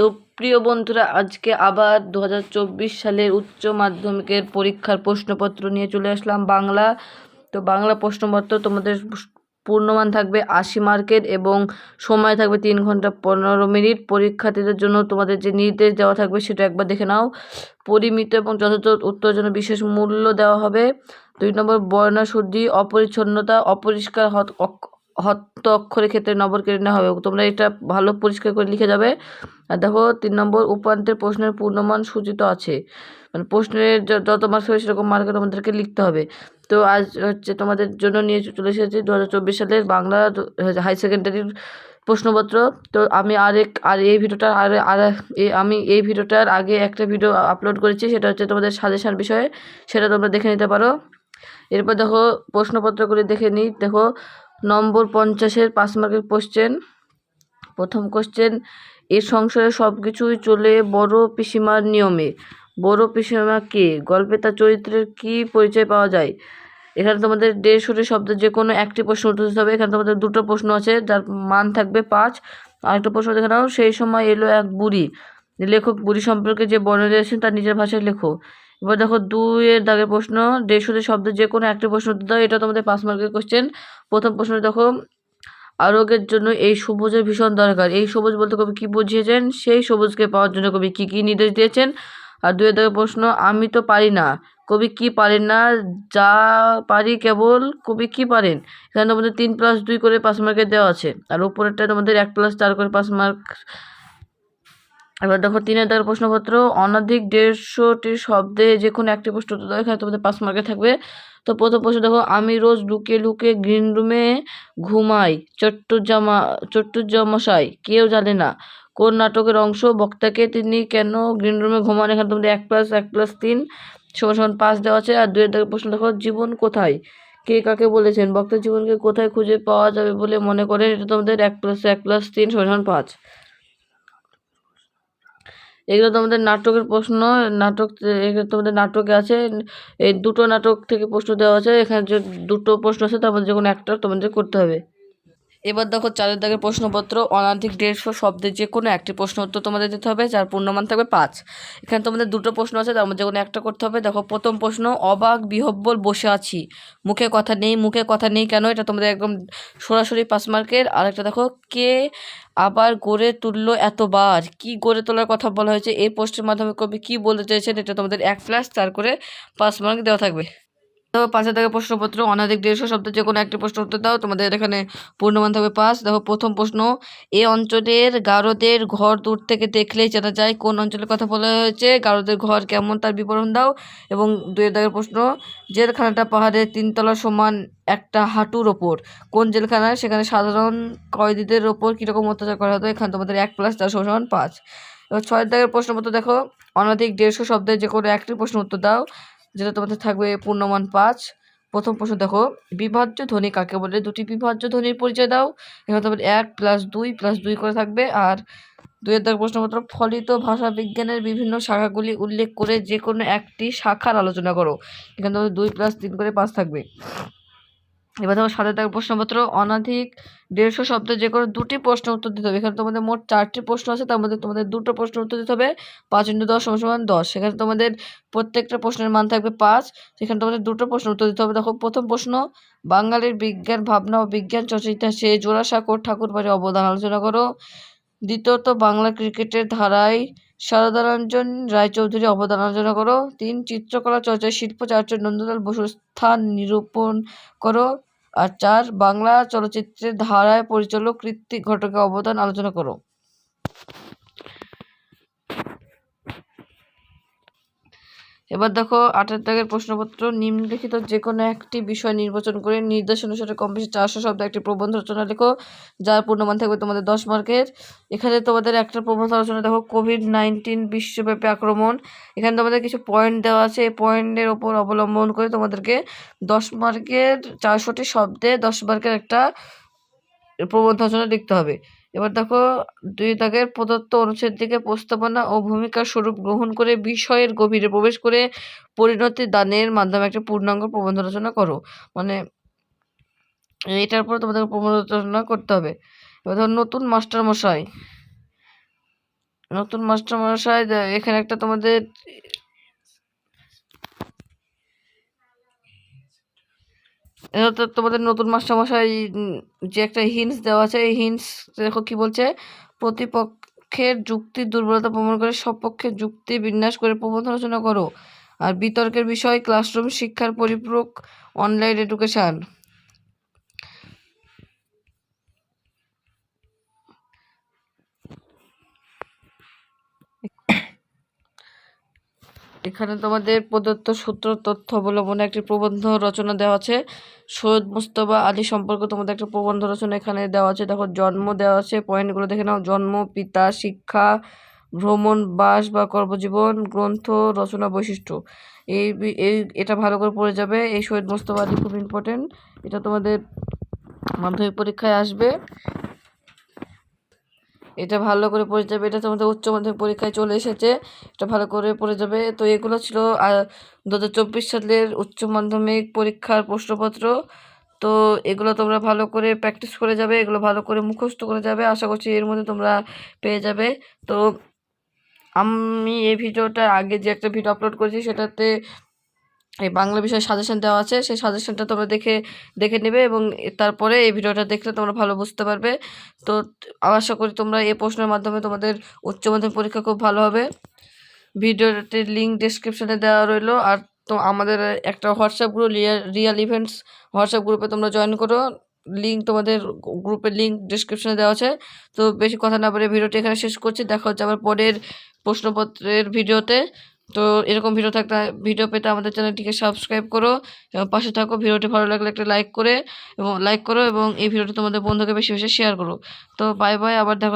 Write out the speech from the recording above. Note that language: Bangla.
তো প্রিয় বন্ধুরা, আজকে আবার দু হাজার চব্বিশ সালের উচ্চ মাধ্যমিকের পরীক্ষার প্রশ্নপত্র নিয়ে চলে আসলাম বাংলা। তো বাংলা প্রশ্নপত্র তোমাদের পূর্ণমান থাকবে আশি মার্কের এবং সময় থাকবে তিন ঘণ্টা পনেরো মিনিট। পরীক্ষার্থীদের জন্য তোমাদের যে নির্দেশ দেওয়া থাকবে সেটা একবার দেখে নাও। পরিমিত এবং যথাযথ উত্তরের জন্য বিশেষ মূল্য দেওয়া হবে। দুই নম্বর, বর্ণশুদ্ধি, অপরিচ্ছন্নতা, অপরিষ্কার হত হত্ত অক্ষরের ক্ষেত্রে নম্বর কেটে নেওয়া হবে। তোমরা এটা ভালো পরিষ্কার করে লিখে যাবে। আর দেখো, তিন নম্বর, উপান্তের প্রশ্নের পূর্ণমান সূচিত আছে। মানে প্রশ্নের যত মার্কস হবে, সেরকম মার্কে তোমাদেরকে লিখতে হবে। তো আজ হচ্ছে তোমাদের জন্য নিয়ে চলে এসেছি দু হাজার চব্বিশ সালের বাংলা হাই সেকেন্ডারির প্রশ্নপত্র। তো আমি আরেক, আর এই ভিডিওটার আর আর আমি এই ভিডিওটার আগে একটা ভিডিও আপলোড করেছি, সেটা হচ্ছে তোমাদের সাজেশান বিষয়ে। সেটা তোমরা দেখে নিতে পারো। এরপর দেখো, প্রশ্নপত্রগুলি দেখে নিই। দেখো নম্বর পঞ্চাশের পাঁচ মার্কের কোশ্চেন প্রথম কোশ্চেন এ সংসারে সব কিছুই চলে বড় পিসিমার নিয়মে। বড় পিসিমা কে? গল্পে তার চরিত্রের কি পরিচয় পাওয়া যায়? এখানে তোমাদের দেড়শোটি শব্দ যে কোনো একটি প্রশ্ন উত্তর দিতে হবে। এখানে তোমাদের দুটো প্রশ্ন আছে, যার মান থাকবে পাঁচ। আরেকটা প্রশ্ন দেখে নাও, সেই সময় এলো এক বুড়ি। লেখক বুড়ি সম্পর্কে যে বর্ণনা দিয়েছেন, তার নিজের ভাষায় লেখো। এবার দেখো, দুইয়ের দাগের প্রশ্ন দেড়শোটি শব্দ যে কোনো একটা প্রশ্ন দাও, এটা তোমাদের পাঁচ মার্কের কোশ্চেন প্রথম প্রশ্ন দেখো, আরোগ্যের জন্য এই সবুজের ভীষণ দরকার। এই সবুজ বলতে কবি কী বুঝিয়েছেন? সেই সবুজকে পাওয়ার জন্য কবি কী কী নির্দেশ দিয়েছেন? আর দুয়ের দাগের প্রশ্ন, আমি তো পারি না। কবি কি পারেন না? যা পারি কেবল কবি কি পারেন? এখানে তোমাদের তিন প্লাস দুই করে পাঁচ মার্কের দেওয়া আছে। আর উপরেরটা তোমাদের এক প্লাস চার করে পাঁচ মার্ক এবার দেখো তিনের দাগের প্রশ্নপত্র, অনধিক দেড়শোটি শব্দে যে কোনো একটি প্রশ্ন দাও, এখানে তোমাদের পাঁচ মার্কে থাকবে। তো প্রথম প্রশ্ন দেখো, আমি রোজ লুকিয়ে লুকিয়ে গ্রিন রুমে ঘুমাই চট্টুজামা চট্টুজামশাই কেউ জানে না। কোন নাটকের অংশ, বক্তাকে তিনি কেন গ্রিন রুমে ঘুমান? এখানে তোমাদের এক প্লাস এক প্লাস তিন, সমান সমান পাঁচ দেওয়া আছে। আর দুয়ের দাগের প্রশ্ন দেখো, জীবন কোথায়? কে কাকে বলেছেন? বক্তার জীবনকে কোথায় খুঁজে পাওয়া যাবে বলে মনে করেন? এটা তোমাদের এক প্লাস এক প্লাস তিন সমান পাঁচ। এগুলো তোমাদের নাটকের প্রশ্ন, নাটক তোমাদের নাটকে আছে, এই দুটো নাটক থেকে প্রশ্ন দেওয়া আছে, এখানে যে দুটো প্রশ্ন আছে, তার মধ্যে যে কোনো একটা তোমাদের করতে হবে। এবার দেখো চারের দাগের প্রশ্নপত্র, অনাধিক দেড়শো শব্দের যে কোনো একটি প্রশ্ন উত্তর তোমাদের দিতে হবে, যার পূর্ণমান থাকবে পাঁচ। এখানে তোমাদের দুটো প্রশ্ন আছে, তার মধ্যে কোনো একটা করতে হবে। দেখো, প্রথম প্রশ্ন, অবাক বিহব্বল বসে আছি। মুখে কথা নেই, মুখে কথা নেই কেন? এটা তোমাদের একদম সরাসরি পাঁচ মার্কের। আরেকটা দেখো, কে আবার গড়ে তুললো এতবার? কি গড়ে তোলার কথা বলা হয়েছে? এই পোস্টের মাধ্যমে কবি কি বলতে চাইছেন এটা তোমাদের এক প্লাস চার করে পাঁচ মার্ক দেওয়া থাকবে। দেখো পাঁচের থেকে প্রশ্নপত্র, অনাধিক দেড়শো শব্দের যে কোনো একটি প্রশ্ন উত্তর দাও। তোমাদের এখানে পূর্ণমান থাকবে পাঁচ। দেখো, প্রথম প্রশ্ন, এ অঞ্চলের গারদের ঘর দূর থেকে দেখলেই জানা যায় কোন অঞ্চলের কথা বলা হয়েছে। গারদের ঘর কেমন তার বিবরণ দাও। এবং দুয়ের দাগের প্রশ্ন, জেলখানাটা পাহাড়ের তিনতলা সমান একটা হাঁটুর ওপর। কোন জেলখানায় সেখানে সাধারণ কয়েদিদের ওপর কীরকম অত্যাচার করা হতো? এখানে তোমাদের এক প্লাস চার সমান পাঁচ। এবার ছয়ের দাগের প্রশ্নপত্র দেখো। অনাধিক দেড়শো শব্দের যে কোনো একটি প্রশ্ন উত্তর দাও। যেটা তোমাদের থাকবে পূর্ণমান পাঁচ। প্রথম প্রশ্ন দেখো, বিভাজ্য ধ্বনি কাকে বলে? দুটি বিভাজ্য ধ্বনির পরিচয় দাও। এখানে তোমার এক প্লাস দুই প্লাস দুই করে থাকবে। আর দুইয়ের দাগ প্রশ্নপত্র ফলিত ভাষা বিজ্ঞানের বিভিন্ন শাখাগুলি উল্লেখ করে যে কোনো একটি শাখার আলোচনা করো। এখানে তোমাদের দুই প্লাস তিন করে পাঁচ থাকবে। এবার তোমার সাথে থাকবে প্রশ্নপত্র, অনাধিক দেড়শো শব্দের যে কোনো দুটি প্রশ্ন উত্তর দিতে হবে। এখানে তোমাদের মোট চারটি প্রশ্ন আছে, তার মধ্যে তোমাদের দুটো প্রশ্ন উত্তর দিতে হবে। পাঁচ ইন্টু দশ সমান দশ। সেখানে তোমাদের প্রত্যেকটা প্রশ্নের মান থাকবে পাঁচ। সেখানে তোমাদের দুটো প্রশ্ন উত্তর দিতে হবে। দেখো, প্রথম প্রশ্ন, বাঙালির বিজ্ঞান ভাবনা ও বিজ্ঞান চর্চা ইতিহাসে জোড়াসাঁকোর ঠাকুরবাড়ির অবদান আলোচনা করো। দ্বিতীয়ত, বাংলা ক্রিকেটের ধারায় শারদারঞ্জন রায়চৌধুরী অবদান আলোচনা করো। তিন, চিত্রকলা চর্চায় শিল্পচার্য নন্দলাল বসুর স্থান নিরূপণ করো। আর চার বাংলা চলচ্চিত্রের ধারায় পরিচালক ঋত্বিক ঘটকের অবদান আলোচনা করো। এবার দেখো আটের দাগের প্রশ্নপত্র, নিম্নলিখিত যে কোনো একটি বিষয় নির্বাচন করে নির্দেশ অনুসারে কম বেশি চারশো শব্দ একটি প্রবন্ধ রচনা লেখো, যার পূর্ণমান থাকবে তোমাদের দশ মার্কের। এখানে তোমাদের একটা প্রবন্ধ রচনা দেখো, কোভিড নাইন্টিন বিশ্বব্যাপী আক্রমণ। এখানে তোমাদের কিছু পয়েন্ট দেওয়া আছে, এই পয়েন্টের ওপর অবলম্বন করে তোমাদেরকে দশ মার্কের চারশোটি শব্দে দশ মার্কের একটা প্রবন্ধ রচনা লিখতে হবে। এবার দেখো, দুই দাগের প্রদত্ত অনুচ্ছেদ থেকে প্রস্তাবনা ও ভূমিকার স্বরূপ গ্রহণ করে বিষয়ের গভীরে প্রবেশ করে পরিণতি দানের মাধ্যমে একটা পূর্ণাঙ্গ প্রবন্ধ রচনা করো। মানে এটার পর তোমাদের প্রবন্ধ রচনা করতে হবে। এবার ধরো, নতুন মাস্টার মশাই নতুন মাস্টারমশাই, এখানে একটা তোমাদের তোমাদের নতুন মাস্টারমশাই মশাই যে একটা হিন্টস দেওয়া আছে, এই হিন্টস দেখো কি বলছে? প্রতিপক্ষের যুক্তির দুর্বলতা প্রমাণ করে সপক্ষের যুক্তি বিন্যাস করে প্রবন্ধ রচনা করো। আর বিতর্কের বিষয় ক্লাসরুম শিক্ষার পরিপূরক অনলাইন এডুকেশন এখানে তোমাদের প্রদত্ত সূত্র, তথ্য অবলম্বনে একটি প্রবন্ধ রচনা দেওয়া আছে। সৈয়দ মুস্তফা আলী সম্পর্কে তোমাদের একটা প্রবন্ধ রচনা এখানে দেওয়া আছে। দেখো, জন্ম দেওয়া আছে, পয়েন্টগুলো দেখে নাও। জন্ম, পিতা, শিক্ষা, ভ্রমণ, বাস বা কর্মজীবন, গ্রন্থ, রচনা বৈশিষ্ট্য। এই এই, এটা ভালো করে পড়ে যাবে। এই সৈয়দ মুস্তফা আলী খুব ইম্পর্টেন্ট এটা তোমাদের মাধ্যমিক পরীক্ষায় আসবে। এটা ভালো করে পড়ে যাবে, এটা তোমাদের উচ্চ মাধ্যমিক পরীক্ষায় চলে এসেছে, এটা ভালো করে পড়ে যাবে। তো এগুলো ছিল দু হাজার চব্বিশ সালের উচ্চ মাধ্যমিক পরীক্ষার প্রশ্নপত্র। তো এগুলো তোমরা ভালো করে প্র্যাকটিস করে যাবে, এগুলো ভালো করে মুখস্থ করে যাবে, আশা করছি এর মধ্যে তোমরা পেয়ে যাবে। তো আমি এই ভিডিওটার আগে যে একটা ভিডিও আপলোড করেছি, সেটাতে এই বাংলা বিষয়ে সাজেশন দেওয়া আছে, সেই সাজেশনটা তোমরা দেখে দেখে নেবে এবং তারপরে এই ভিডিওটা দেখলে তোমরা ভালো বুঝতে পারবে। তো আশা করি তোমরা এই প্রশ্নের মাধ্যমে তোমাদের উচ্চ মাধ্যমিক পরীক্ষা খুব ভালো হবে। ভিডিওটির লিঙ্ক ডিসক্রিপশনে দেওয়া রইল। আর তো আমাদের একটা WhatsApp group real events WhatsApp গ্রুপে তোমরা জয়েন করো। লিঙ্ক তোমাদের গ্রুপের লিঙ্ক ডিসক্রিপশনে দেওয়া আছে। তো বেশি কথা না বলে ভিডিওটি এখানে শেষ করছি। দেখা হচ্ছে আবার পরের প্রশ্নপত্রের ভিডিওতে। তো এরকম ভিডিও থাকতে ভিডিও পেতে আমাদের চ্যানেলটিকে সাবস্ক্রাইব করো এবং পাশে থাকো। ভিডিওটি ভালো লাগলে একটা লাইক করে এবং লাইক করো এবং এই ভিডিওটি তোমাদের বন্ধুকে বেশি বেশি শেয়ার করো। তো বাই বাই আবার দেখা